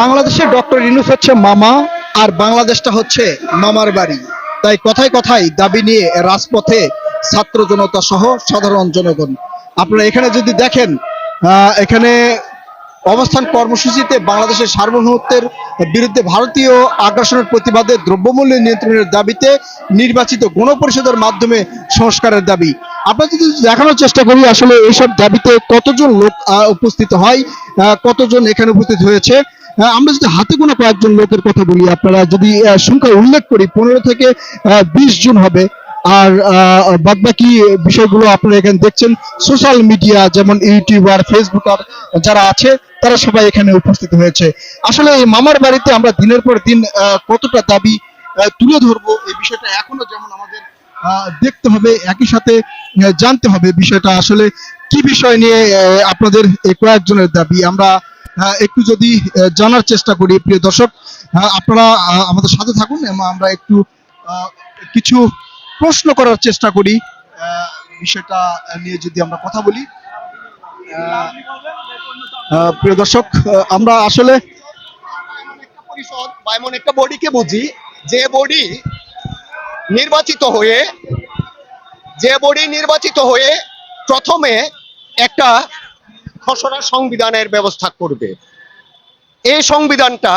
বাংলাদেশে ডক্টর ইনুস হচ্ছে মামা আর বাংলাদেশটা হচ্ছে মামার বাড়ি। তাই কথায় কথায় দাবি নিয়ে রাজপথে ছাত্র জনতা সহ সাধারণ জনগণ। আপনারা এখানে যদি দেখেন এখানে অবস্থান কর্মসূচিতে বাংলাদেশের সার্বভৌমত্বের বিরুদ্ধে ভারতীয় আগ্রাসনের প্রতিবাদে দ্রব্যমূল্য নিয়ন্ত্রণের দাবিতে নির্বাচিত গণপরিষদের মাধ্যমে সংস্কারের দাবি। আমরা যদি দেখানোর চেষ্টা করি, আসলে এইসব দাবিতে কতজন লোক উপস্থিত হয় কতজন এখানে উপস্থিত হয়েছে? আমরা যদি হাতে গোনা কয়েকজন লোকের কথা বলি, আপনারা যদি সংখ্যা উল্লেখ করি, পনেরো থেকে বিশ জন হবে। আর বাদ বাকি বিষয়গুলো আপনারা এখানে দেখছেন, সোশ্যাল মিডিয়া, যেমন ইউটিউবার ফেসবুকার যারা আছে তারা সবাই এখানে উপস্থিত হয়েছে। আসলে এই মামার বাড়িতে আমরা দিনের পর দিন কতটা দাবি তুলে ধরবো এই বিষয়টা এখনও যেমন আমাদের দেখতে হবে, একই সাথে জানতে হবে বিষয়টা। আসলে কি বিষয় নিয়ে আপনাদের কয়েকজনের দাবি? আমরা একটু যদি জানার চেষ্টা করি, প্রিয় দর্শক আপনারা আমাদের সাথে থাকুন এবং আমরা একটু কিছু প্রশ্ন করার চেষ্টা করি। বিষয়টা নিয়ে যদি আমরা কথা বলি প্রিয় দর্শক আমরা আসলে একটা বডিকে বুঝি। যে বডি নির্বাচিত হয়ে, যে বডি নির্বাচিত হয়ে প্রথমে একটা খসড়া সংবিধানের ব্যবস্থা করবে। এই সংবিধানটা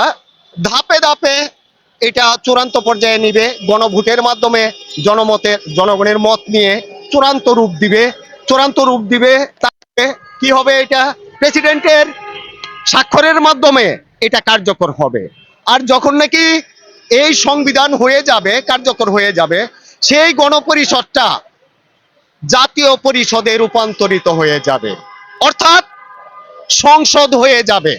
ধাপে ধাপে এটা চূড়ান্ত পর্যায়ে নিবে, গণভোটের মাধ্যমে জনমতের জনগণের মত নিয়ে চূড়ান্ত রূপ দিবে। চূড়ান্ত রূপ দিবে তাকে কি হবে এটা? প্রেসিডেন্টের স্বাক্ষরের মাধ্যমে এটা কার্যকর হবে। আর যখন নাকি এই সংবিধান হয়ে যাবে, কার্যকর হয়ে যাবে, সেই গণপরিষদটা জাতীয় পরিষদে রূপান্তরিত হয়ে যাবে। অর্থাৎ সংসদ হয়ে যাবে।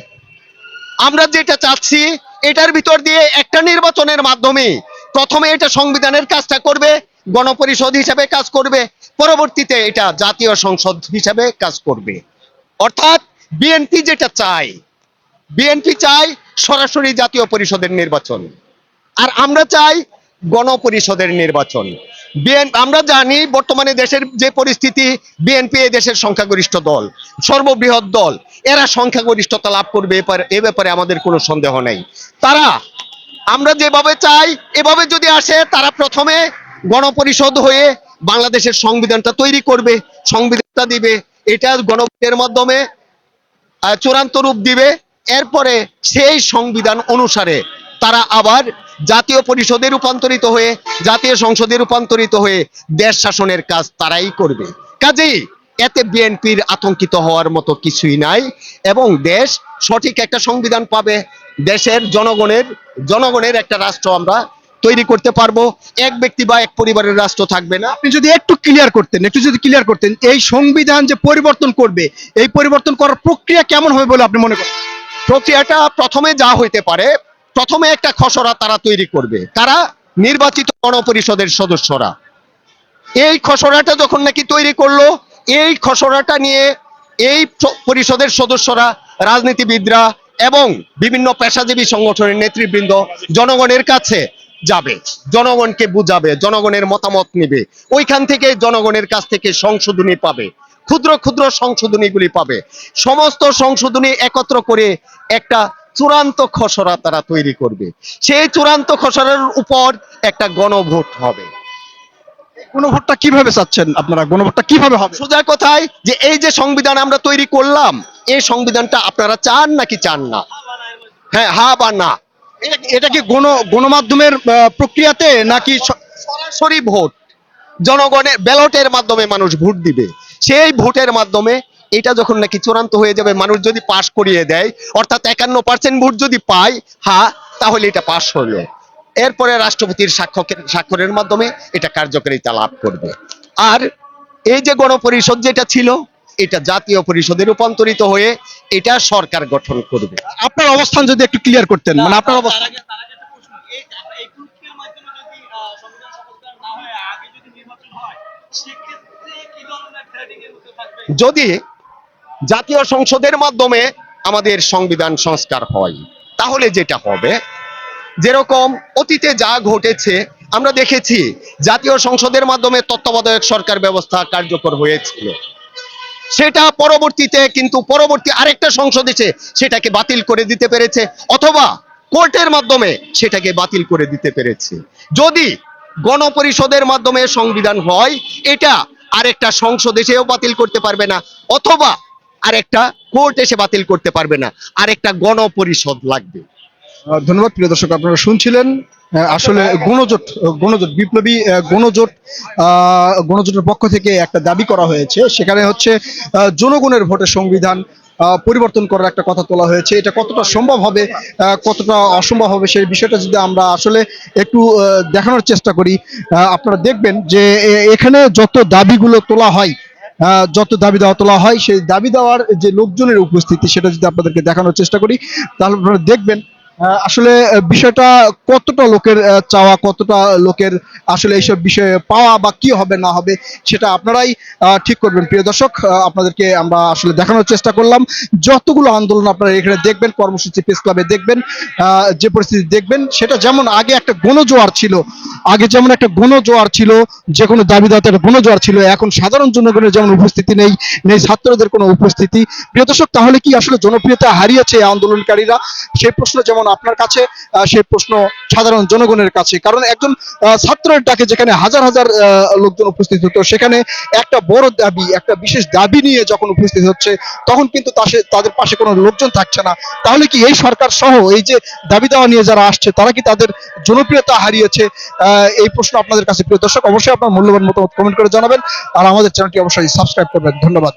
আমরা যেটা চাচ্ছি, এটার ভিতর দিয়ে একটা নির্বাচনের মাধ্যমে প্রথমে এটা সংবিধানের কাজটা করবে, গণপরিষদ হিসাবে কাজ করবে, পরবর্তীতে এটা জাতীয় সংসদ হিসাবে কাজ করবে। অর্থাৎ বিএনপি যেটা চায়, বিএনপি চাই সরাসরি জাতীয় পরিষদের নির্বাচন। আর আমরা চাই গণপরিষদের নির্বাচন। আমরা জানি বর্তমানে দেশের যে পরিস্থিতি, বিএনপি এ দেশের সংখ্যাগরিষ্ঠ দল, সর্ববৃহৎ দল। এরা সংখ্যাগরিষ্ঠতা লাভ করবে এ ব্যাপারে- আমাদের কোনো সন্দেহ নেই। তারা, আমরা যেভাবে চাই, এভাবে যদি আসে, তারা প্রথমে গণপরিষদ হয়ে বাংলাদেশের সংবিধানটা তৈরি করবে, সংবিধানটা দিবে। এটা গণভোটের মাধ্যমে চূড়ান্ত রূপ দিবে। এরপরে সেই সংবিধান অনুসারে তারা আবার জাতীয় পরিষদে রূপান্তরিত হয়ে, জাতীয় সংসদে রূপান্তরিত হয়ে দেশ শাসনের কাজ তারাই করবে। কাজেই এতে বিএনপির আতঙ্কিত হওয়ার মতো কিছুই নাই এবং দেশ সঠিক একটা সংবিধান পাবে। দেশের জনগণের জনগণের একটা রাষ্ট্র আমরা তৈরি করতে পারব। এক ব্যক্তি বা এক পরিবারের রাষ্ট্র থাকবে না। আপনি যদি একটু ক্লিয়ার করতেন, একটু যদি ক্লিয়ার করতেন, এই সংবিধান যে পরিবর্তন করবে, এই পরিবর্তন করার প্রক্রিয়া কেমন হবে বলে আপনি মনে করেন? প্রক্রিয়াটা প্রথমে যা হইতে পারে, প্রথমে একটা খসড়া তারা তৈরি করবে। তারা নির্বাচিত গণপরিষদের সদস্যরা। এই খসড়াটা যখন নাকি তৈরি করল, এই খসড়াটা নিয়ে এই পরিষদের সদস্যরা, রাজনীতিবিদরা এবং বিভিন্ন পেশাজীবী সংগঠনের নেতৃবৃন্দ, জনগণের কাছে যাবে জনগণকে বুঝাবে জনগণের মতামত নিবে। ওইখান থেকে জনগণের কাছ থেকে সংশোধনী পাবে ক্ষুদ্র ক্ষুদ্র সংশোধনীগুলি পাবে। সমস্ত সংশোধনী একত্র করে একটা চূড়ান্ত খসড়া তারা তৈরি করবে। সেই চূড়ান্ত খসড়ার উপর একটা গণভোট হবে। গণভোটটা কীভাবে চাচ্ছেন আপনারা? গণভোটটা কীভাবে হবে? সোজা কথায় যে এই যে সংবিধান আমরা তৈরি করলাম এই সংবিধানটা আপনারা চান নাকি চান না? হ্যাঁ হা বা না? এটা- কি গণ গণমাধ্যমের প্রক্রিয়াতে নাকি সরাসরি ভোট? জনগণের ব্যালটের মাধ্যমে মানুষ ভোট দিবে। সেই ভোটের মাধ্যমে এটা যখন নাকি চূড়ান্ত হয়ে যাবে, মানুষ যদি পাশ করিয়ে দেয়, অর্থাৎ একান্ন পার্সেন্ট ভোট যদি পায়, হা, তাহলে এটা পাশ হলো। এরপরে রাষ্ট্রপতির সাক্ষরের স্বাক্ষরের মাধ্যমে এটা কার্যকারিতা লাভ করবে। আর এই যে গণপরিষদ যেটা ছিল এটা জাতীয় পরিষদে রূপান্তরিত হয়ে এটা সরকার গঠন করবে। আপনার অবস্থান যদি একটু ক্লিয়ার করতেন মানে আপনার অবস্থান যদি জাতীয় সংসদের মাধ্যমে আমাদের সংবিধান সংস্কার হয় তাহলে যেটা হবে যেরকম অতীতে যা ঘটেছে আমরা দেখেছি জাতীয় সংসদের মাধ্যমে তত্ত্বাবধায়ক সরকার ব্যবস্থা কার্যকর হয়েছিল। সেটা পরবর্তীতে কিন্তু পরবর্তী আরেকটা সংসদ এসে সেটাকে বাতিল করে দিতে পেরেছে, অথবা কোর্টের মাধ্যমে সেটাকে বাতিল করে দিতে পেরেছে। যদি গণপরিষদের মাধ্যমে সংবিধান হয়, এটা আরেকটা সংসদ এসেও বাতিল করতে পারবে না, অথবা আরেকটা কোর্ট এসে বাতিল করতে পারবে না, আরেকটা গণপরিষদ লাগবে। ধন্যবাদ। প্রিয় দর্শক, আপনারা শুনছিলেন আসলে গণজোট গণজোট, বিপ্লবী গণজোট গণজোটের পক্ষ থেকে একটা দাবি করা হয়েছে। সেখানে হচ্ছে জনগণের ভোটে সংবিধান পরিবর্তন করার একটা কথা তোলা হয়েছে। এটা কতটা সম্ভব হবে কতটা অসম্ভব হবে সেই বিষয়টা যদি আমরা আসলে একটু দেখানোর চেষ্টা করি আপনারা দেখবেন যে এখানে যত দাবিগুলো তোলা হয় যত দাবি দেওয়া তোলা হয়, সেই দাবি দেওয়ার যে লোকজনের উপস্থিতি, সেটা যদি আপনাদেরকে দেখানোর চেষ্টা করি, তাহলে আপনারা দেখবেন আসলে বিষয়টা কতটা লোকের চাওয়া, কতটা লোকের আসলে এইসব বিষয়ে পাওয়া বা কি হবে, না হবে, সেটা আপনারাই ঠিক করবেন। প্রিয় দর্শক আপনাদেরকে আমরা আসলে দেখানোর চেষ্টা করলাম। যতগুলো আন্দোলন আপনারা এখানে দেখবেন, কর্মসূচি প্রেস ক্লাবে দেখবেন যে পরিস্থিতি দেখবেন, সেটা যেমন আগে একটা গণজোয়ার ছিল, আগে যেমন একটা গণজোয়ার ছিল, যে কোনো দাবি দাওয়াতে গণজোয়ার ছিল, এখন সাধারণ জনগণের যেমন উপস্থিতি নেই নেই ছাত্রদের কোনো উপস্থিতি। প্রিয় দর্শক, তাহলে কি আসলে জনপ্রিয়তা হারিয়েছে আন্দোলনকারীরা? সেই প্রশ্ন যেমন আপনার কাছে সেই প্রশ্ন সাধারণ জনগণের কাছে। কারণ একজন ছাত্রের ডাকে যেখানে হাজার হাজার লোকজন উপস্থিত হতো, সেখানে একটা বড় দাবি, একটা বিশেষ দাবি নিয়ে যখন উপস্থিত হচ্ছে, তখন কিন্তু তাদের পাশে কোনো লোকজন থাকছে না। তাহলে কি এই সরকার সহ এই যে দাবি দেওয়া নিয়ে যারা আসছে, তারা কি তাদের জনপ্রিয়তা হারিয়েছে? এই প্রশ্ন আপনাদের কাছে প্রিয় দর্শক, অবশ্যই আপনার মূল্যবান মতামত কমেন্ট করে জানাবেন। আর আমাদের চ্যানেলটি অবশ্যই সাবস্ক্রাইব করবেন। ধন্যবাদ।